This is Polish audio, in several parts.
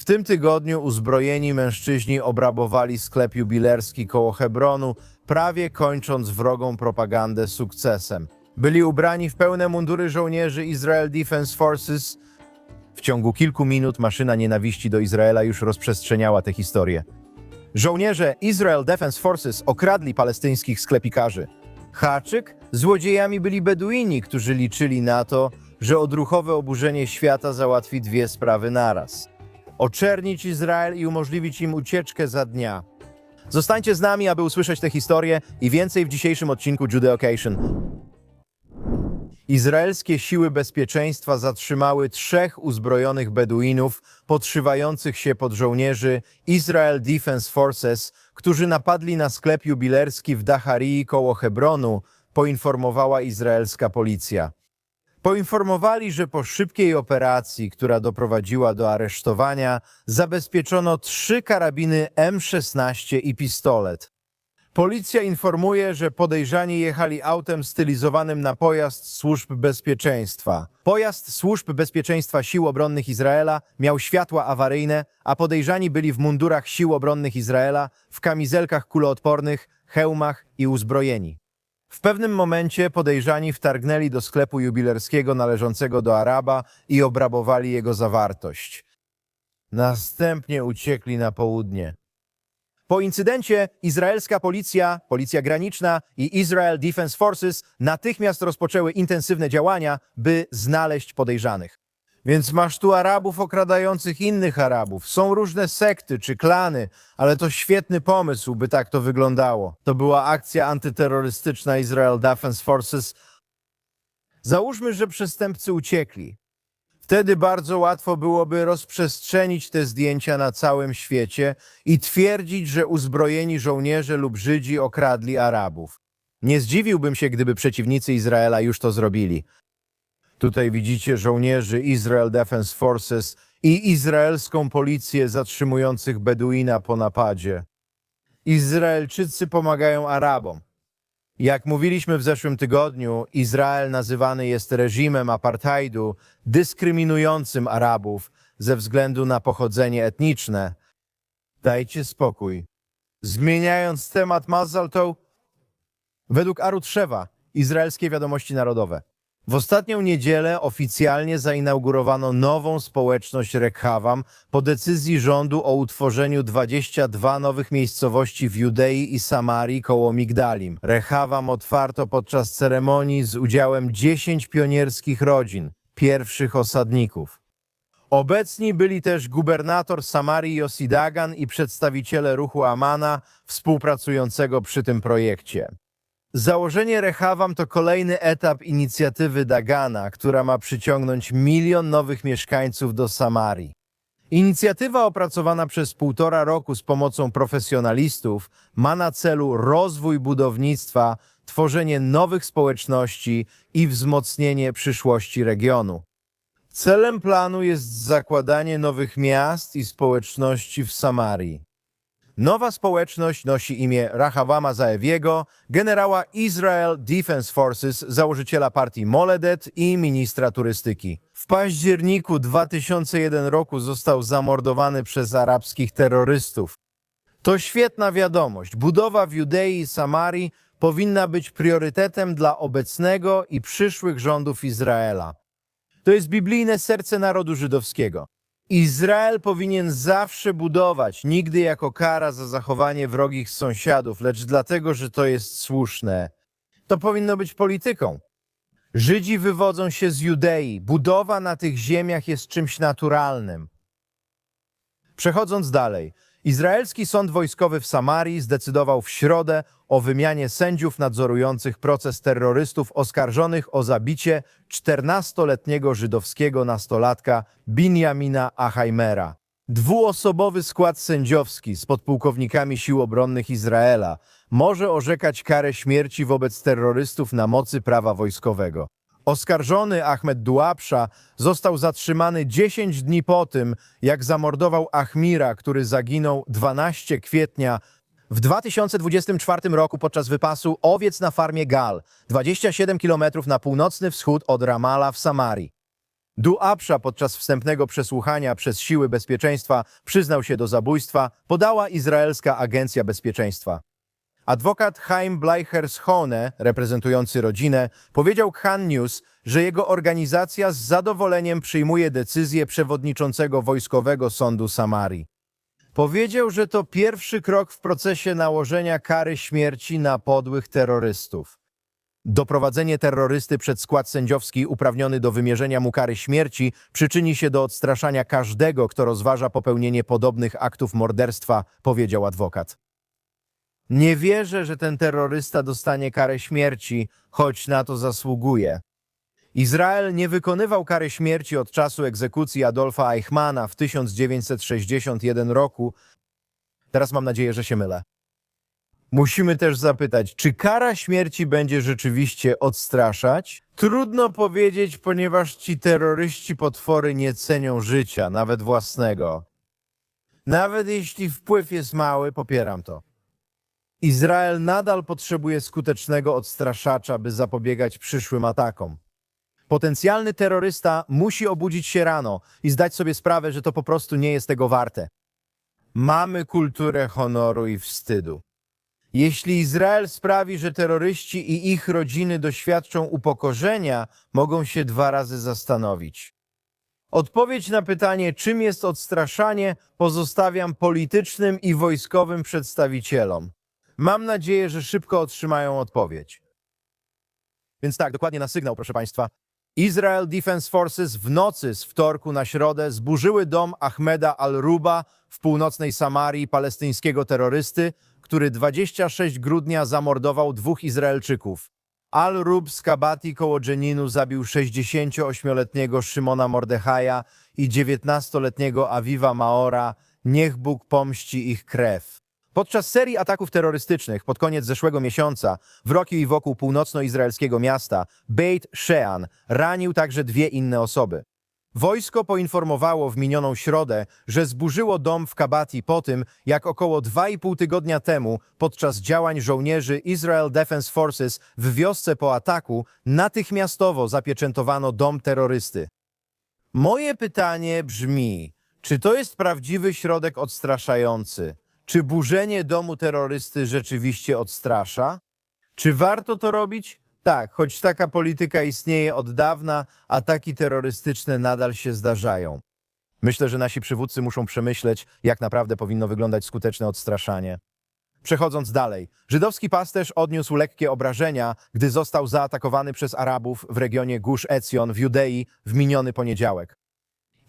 W tym tygodniu uzbrojeni mężczyźni obrabowali sklep jubilerski koło Hebronu, prawie kończąc wrogą propagandę sukcesem. Byli ubrani w pełne mundury żołnierzy Israel Defense Forces. W ciągu kilku minut maszyna nienawiści do Izraela już rozprzestrzeniała tę historię. Żołnierze Israel Defense Forces okradli palestyńskich sklepikarzy. Haczyk? Złodziejami byli Beduini, którzy liczyli na to, że odruchowe oburzenie świata załatwi dwie sprawy naraz. Oczernić Izrael i umożliwić im ucieczkę za dnia. Zostańcie z nami, aby usłyszeć tę historię i więcej w dzisiejszym odcinku Judeocation. Izraelskie siły bezpieczeństwa zatrzymały trzech uzbrojonych Beduinów podszywających się pod żołnierzy Israel Defense Forces, którzy napadli na sklep jubilerski w Daharii koło Hebronu, poinformowała izraelska policja. Poinformowali, że po szybkiej operacji, która doprowadziła do aresztowania, zabezpieczono trzy karabiny M16 i pistolet. Policja informuje, że podejrzani jechali autem stylizowanym na pojazd służb bezpieczeństwa. Pojazd służb bezpieczeństwa sił obronnych Izraela miał światła awaryjne, a podejrzani byli w mundurach sił obronnych Izraela, w kamizelkach kuloodpornych, hełmach i uzbrojeni. W pewnym momencie podejrzani wtargnęli do sklepu jubilerskiego należącego do Araba i obrabowali jego zawartość. Następnie uciekli na południe. Po incydencie izraelska policja, policja graniczna i Israel Defense Forces natychmiast rozpoczęły intensywne działania, by znaleźć podejrzanych. Więc masz tu Arabów okradających innych Arabów. Są różne sekty czy klany, ale to świetny pomysł, by tak to wyglądało. To była akcja antyterrorystyczna Israel Defense Forces. Załóżmy, że przestępcy uciekli. Wtedy bardzo łatwo byłoby rozprzestrzenić te zdjęcia na całym świecie i twierdzić, że uzbrojeni żołnierze lub Żydzi okradli Arabów. Nie zdziwiłbym się, gdyby przeciwnicy Izraela już to zrobili. Tutaj widzicie żołnierzy Israel Defense Forces i izraelską policję zatrzymujących Beduina po napadzie. Izraelczycy pomagają Arabom. Jak mówiliśmy w zeszłym tygodniu, Izrael nazywany jest reżimem apartheidu dyskryminującym Arabów ze względu na pochodzenie etniczne. Dajcie spokój. Zmieniając temat Mazal to według Arutrzewa, izraelskie wiadomości narodowe. W ostatnią niedzielę oficjalnie zainaugurowano nową społeczność Rekhawam po decyzji rządu o utworzeniu 22 nowych miejscowości w Judei i Samarii koło Migdalim. Rekhawam otwarto podczas ceremonii z udziałem 10 pionierskich rodzin, pierwszych osadników. Obecni byli też gubernator Samarii Yossi Dagan i przedstawiciele ruchu Amana współpracującego przy tym projekcie. Założenie Rechawam to kolejny etap inicjatywy Dagana, która ma przyciągnąć milion nowych mieszkańców do Samarii. Inicjatywa opracowana przez półtora roku z pomocą profesjonalistów ma na celu rozwój budownictwa, tworzenie nowych społeczności i wzmocnienie przyszłości regionu. Celem planu jest zakładanie nowych miast i społeczności w Samarii. Nowa społeczność nosi imię Rahawama Zaewiego, generała Israel Defense Forces, założyciela partii Moledet i ministra turystyki. W październiku 2001 roku został zamordowany przez arabskich terrorystów. To świetna wiadomość. Budowa w Judei i Samarii powinna być priorytetem dla obecnego i przyszłych rządów Izraela. To jest biblijne serce narodu żydowskiego. Izrael powinien zawsze budować, nigdy jako kara za zachowanie wrogich sąsiadów, lecz dlatego, że to jest słuszne. To powinno być polityką. Żydzi wywodzą się z Judei. Budowa na tych ziemiach jest czymś naturalnym. Przechodząc dalej, izraelski sąd wojskowy w Samarii zdecydował w środę o wymianie sędziów nadzorujących proces terrorystów oskarżonych o zabicie 14-letniego żydowskiego nastolatka Binjamina Achaimera. Dwuosobowy skład sędziowski z podpułkownikami sił obronnych Izraela może orzekać karę śmierci wobec terrorystów na mocy prawa wojskowego. Oskarżony Ahmed Duabsza został zatrzymany 10 dni po tym, jak zamordował Ahmira, który zaginął 12 kwietnia w 2024 roku podczas wypasu owiec na farmie Gal, 27 km na północny wschód od Ramala w Samarii. Duapsza podczas wstępnego przesłuchania przez siły bezpieczeństwa przyznał się do zabójstwa, podała izraelska agencja bezpieczeństwa. Adwokat Chaim Bleicher-Schone, reprezentujący rodzinę, powiedział Khan News, że jego organizacja z zadowoleniem przyjmuje decyzję przewodniczącego Wojskowego Sądu Samarii. Powiedział, że to pierwszy krok w procesie nałożenia kary śmierci na podłych terrorystów. Doprowadzenie terrorysty przed skład sędziowski uprawniony do wymierzenia mu kary śmierci przyczyni się do odstraszania każdego, kto rozważa popełnienie podobnych aktów morderstwa, powiedział adwokat. Nie wierzę, że ten terrorysta dostanie karę śmierci, choć na to zasługuje. Izrael nie wykonywał kary śmierci od czasu egzekucji Adolfa Eichmana w 1961 roku. Teraz mam nadzieję, że się mylę. Musimy też zapytać, czy kara śmierci będzie rzeczywiście odstraszać? Trudno powiedzieć, ponieważ ci terroryści potwory nie cenią życia, nawet własnego. Nawet jeśli wpływ jest mały, popieram to. Izrael nadal potrzebuje skutecznego odstraszacza, by zapobiegać przyszłym atakom. Potencjalny terrorysta musi obudzić się rano i zdać sobie sprawę, że to po prostu nie jest tego warte. Mamy kulturę honoru i wstydu. Jeśli Izrael sprawi, że terroryści i ich rodziny doświadczą upokorzenia, mogą się dwa razy zastanowić. Odpowiedź na pytanie, czym jest odstraszanie, pozostawiam politycznym i wojskowym przedstawicielom. Mam nadzieję, że szybko otrzymają odpowiedź. Więc tak, dokładnie na sygnał, proszę Państwa. Israel Defense Forces w nocy z wtorku na środę zburzyły dom Ahmeda al-Ruba w północnej Samarii palestyńskiego terrorysty, który 26 grudnia zamordował dwóch Izraelczyków. Al-Rub z Kabati koło Dżeninu zabił 68-letniego Szymona Mordechaja i 19-letniego Aviva Maora. Niech Bóg pomści ich krew. Podczas serii ataków terrorystycznych pod koniec zeszłego miesiąca w Roki i wokół północnoizraelskiego miasta Beit Shean ranił także dwie inne osoby. Wojsko poinformowało w minioną środę, że zburzyło dom w Kabati po tym, jak około 2,5 tygodnia temu podczas działań żołnierzy Israel Defense Forces w wiosce po ataku natychmiastowo zapieczętowano dom terrorysty. Moje pytanie brzmi, czy to jest prawdziwy środek odstraszający? Czy burzenie domu terrorysty rzeczywiście odstrasza? Czy warto to robić? Tak, choć taka polityka istnieje od dawna, ataki terrorystyczne nadal się zdarzają. Myślę, że nasi przywódcy muszą przemyśleć, jak naprawdę powinno wyglądać skuteczne odstraszanie. Przechodząc dalej, żydowski pasterz odniósł lekkie obrażenia, gdy został zaatakowany przez Arabów w regionie Gusz Ecjon w Judei w miniony poniedziałek.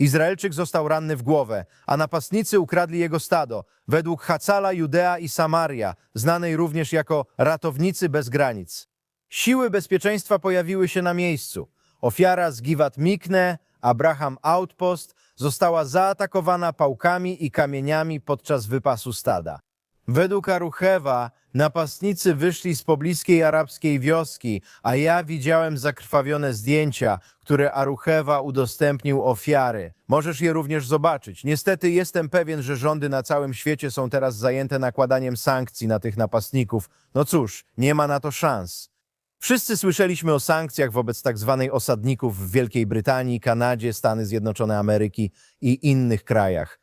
Izraelczyk został ranny w głowę, a napastnicy ukradli jego stado, według Hacala, Judea i Samaria, znanej również jako ratownicy bez granic. Siły bezpieczeństwa pojawiły się na miejscu. Ofiara z Givat Mikne, Abraham Outpost, została zaatakowana pałkami i kamieniami podczas wypasu stada. Według Aruchewa napastnicy wyszli z pobliskiej arabskiej wioski, a ja widziałem zakrwawione zdjęcia, które Aruchewa udostępnił ofiary. Możesz je również zobaczyć. Niestety jestem pewien, że rządy na całym świecie są teraz zajęte nakładaniem sankcji na tych napastników. No cóż, nie ma na to szans. Wszyscy słyszeliśmy o sankcjach wobec tak zwanej osadników w Wielkiej Brytanii, Kanadzie, Stany Zjednoczone Ameryki i innych krajach.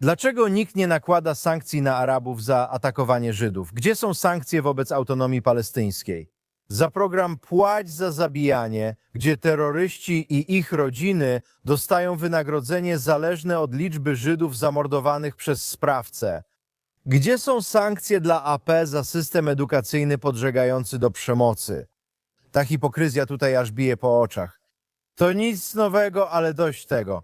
Dlaczego nikt nie nakłada sankcji na Arabów za atakowanie Żydów? Gdzie są sankcje wobec autonomii palestyńskiej? Za program Płać za zabijanie, gdzie terroryści i ich rodziny dostają wynagrodzenie zależne od liczby Żydów zamordowanych przez sprawcę. Gdzie są sankcje dla AP za system edukacyjny podżegający do przemocy? Ta hipokryzja tutaj aż bije po oczach. To nic nowego, ale dość tego.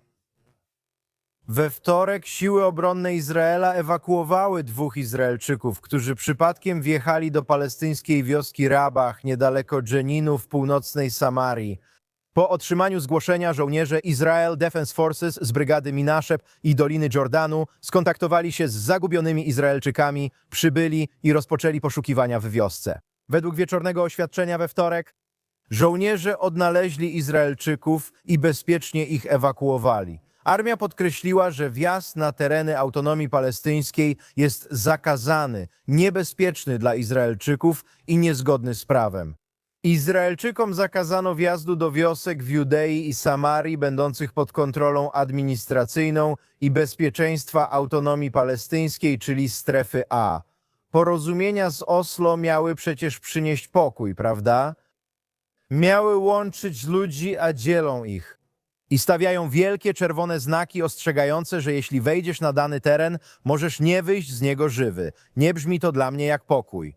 We wtorek siły obronne Izraela ewakuowały dwóch Izraelczyków, którzy przypadkiem wjechali do palestyńskiej wioski Rabach niedaleko Dżeninu w północnej Samarii. Po otrzymaniu zgłoszenia żołnierze Israel Defense Forces z brygady Minaszep i Doliny Jordanu skontaktowali się z zagubionymi Izraelczykami, przybyli i rozpoczęli poszukiwania w wiosce. Według wieczornego oświadczenia we wtorek żołnierze odnaleźli Izraelczyków i bezpiecznie ich ewakuowali. Armia podkreśliła, że wjazd na tereny autonomii palestyńskiej jest zakazany, niebezpieczny dla Izraelczyków i niezgodny z prawem. Izraelczykom zakazano wjazdu do wiosek w Judei i Samarii będących pod kontrolą administracyjną i bezpieczeństwa autonomii palestyńskiej, czyli strefy A. Porozumienia z Oslo miały przecież przynieść pokój, prawda? Miały łączyć ludzi, a dzielą ich. I stawiają wielkie czerwone znaki ostrzegające, że jeśli wejdziesz na dany teren, możesz nie wyjść z niego żywy. Nie brzmi to dla mnie jak pokój.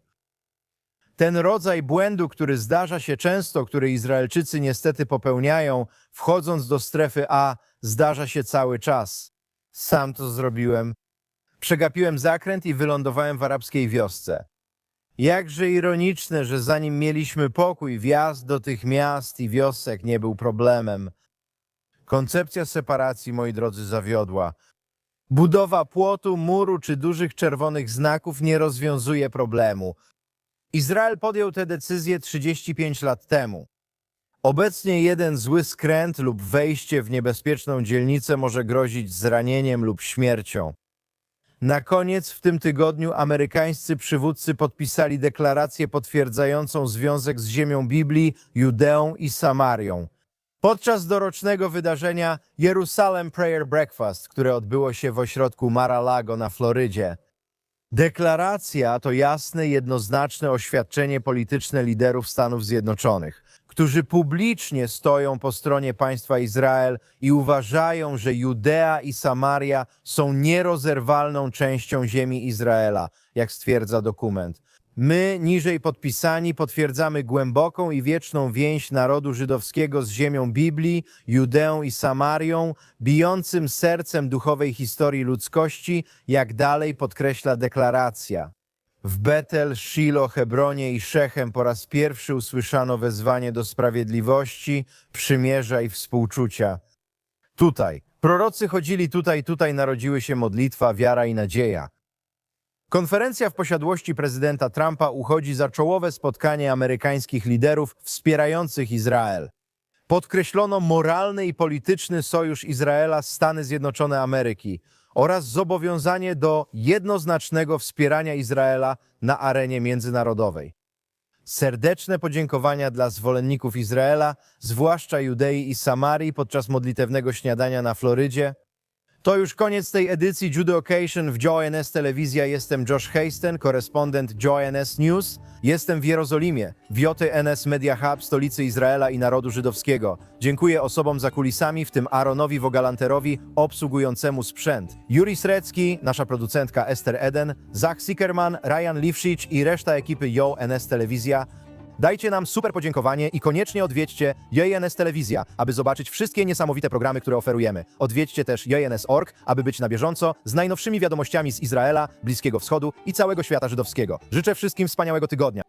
Ten rodzaj błędu, który zdarza się często, który Izraelczycy niestety popełniają, wchodząc do strefy A, zdarza się cały czas. Sam to zrobiłem. Przegapiłem zakręt i wylądowałem w arabskiej wiosce. Jakże ironiczne, że zanim mieliśmy pokój, wjazd do tych miast i wiosek nie był problemem. Koncepcja separacji, moi drodzy, zawiodła. Budowa płotu, muru czy dużych czerwonych znaków nie rozwiązuje problemu. Izrael podjął tę decyzję 35 lat temu. Obecnie jeden zły skręt lub wejście w niebezpieczną dzielnicę może grozić zranieniem lub śmiercią. Na koniec w tym tygodniu amerykańscy przywódcy podpisali deklarację potwierdzającą związek z ziemią Biblii, Judeą i Samarią. Podczas dorocznego wydarzenia Jerusalem Prayer Breakfast, które odbyło się w ośrodku Mar-a-Lago na Florydzie. Deklaracja to jasne, jednoznaczne oświadczenie polityczne liderów Stanów Zjednoczonych, którzy publicznie stoją po stronie państwa Izrael i uważają, że Judea i Samaria są nierozerwalną częścią ziemi Izraela, jak stwierdza dokument. My, niżej podpisani, potwierdzamy głęboką i wieczną więź narodu żydowskiego z ziemią Biblii, Judeą i Samarią, bijącym sercem duchowej historii ludzkości, jak dalej podkreśla deklaracja. W Betel, Shilo, Hebronie i Szechem po raz pierwszy usłyszano wezwanie do sprawiedliwości, przymierza i współczucia. Tutaj, prorocy chodzili tutaj, tutaj narodziły się modlitwa, wiara i nadzieja. Konferencja w posiadłości prezydenta Trumpa uchodzi za czołowe spotkanie amerykańskich liderów wspierających Izrael. Podkreślono moralny i polityczny sojusz Izraela z Stany Zjednoczone Ameryki oraz zobowiązanie do jednoznacznego wspierania Izraela na arenie międzynarodowej. Serdeczne podziękowania dla zwolenników Izraela, zwłaszcza Judei i Samarii podczas modlitewnego śniadania na Florydzie. To już koniec tej edycji Judo Occasion w JoyNS Telewizja. Jestem Josh Hasten, korespondent JoyNS News. Jestem w Jerozolimie, w JNS Media Hub, stolicy Izraela i narodu żydowskiego. Dziękuję osobom za kulisami, w tym Aaronowi Wogalanterowi, obsługującemu sprzęt. Juri Srecki, nasza producentka Esther Eden, Zach Sickerman, Ryan Lifshich i reszta ekipy JoNS Telewizja. Dajcie nam super podziękowanie i koniecznie odwiedźcie JNS Telewizja, aby zobaczyć wszystkie niesamowite programy, które oferujemy. Odwiedźcie też JNS.org, aby być na bieżąco z najnowszymi wiadomościami z Izraela, Bliskiego Wschodu i całego świata żydowskiego. Życzę wszystkim wspaniałego tygodnia.